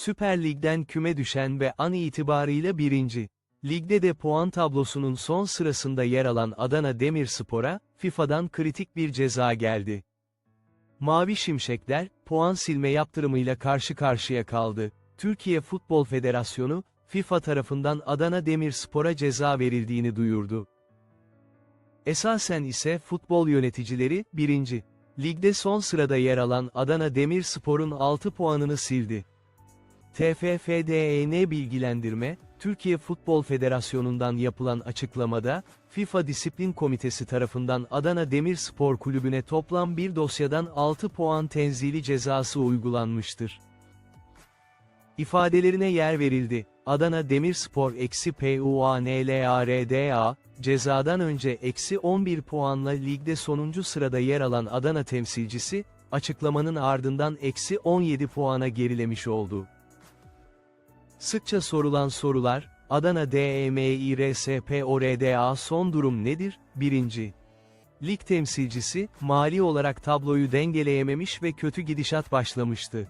Süper Lig'den küme düşen ve an itibarıyla birinci. Ligde de puan tablosunun son sırasında yer alan Adana Demirspor'a, FIFA'dan kritik bir ceza geldi. Mavi Şimşekler, puan silme yaptırımıyla karşı karşıya kaldı. Türkiye Futbol Federasyonu, FIFA tarafından Adana Demirspor'a ceza verildiğini duyurdu. Esasen ise futbol yöneticileri, 1. Ligde son sırada yer alan Adana Demirspor'un 6 puanını sildi. TFFDEN bilgilendirme, Türkiye Futbol Federasyonu'ndan yapılan açıklamada, FIFA Disiplin Komitesi tarafından Adana Demirspor Kulübü'ne toplam bir dosyadan 6 puan tenzili cezası uygulanmıştır. İfadelerine yer verildi. Adana Demirspor eksi PUANLARDA, cezadan önce eksi 11 puanla ligde sonuncu sırada yer alan Adana temsilcisi, açıklamanın ardından eksi 17 puana gerilemiş oldu. Sıkça sorulan sorular, Adana E DEMİRSPORDA son durum nedir? 1. Lig temsilcisi, mali olarak tabloyu dengeleyememiş ve kötü gidişat başlamıştı.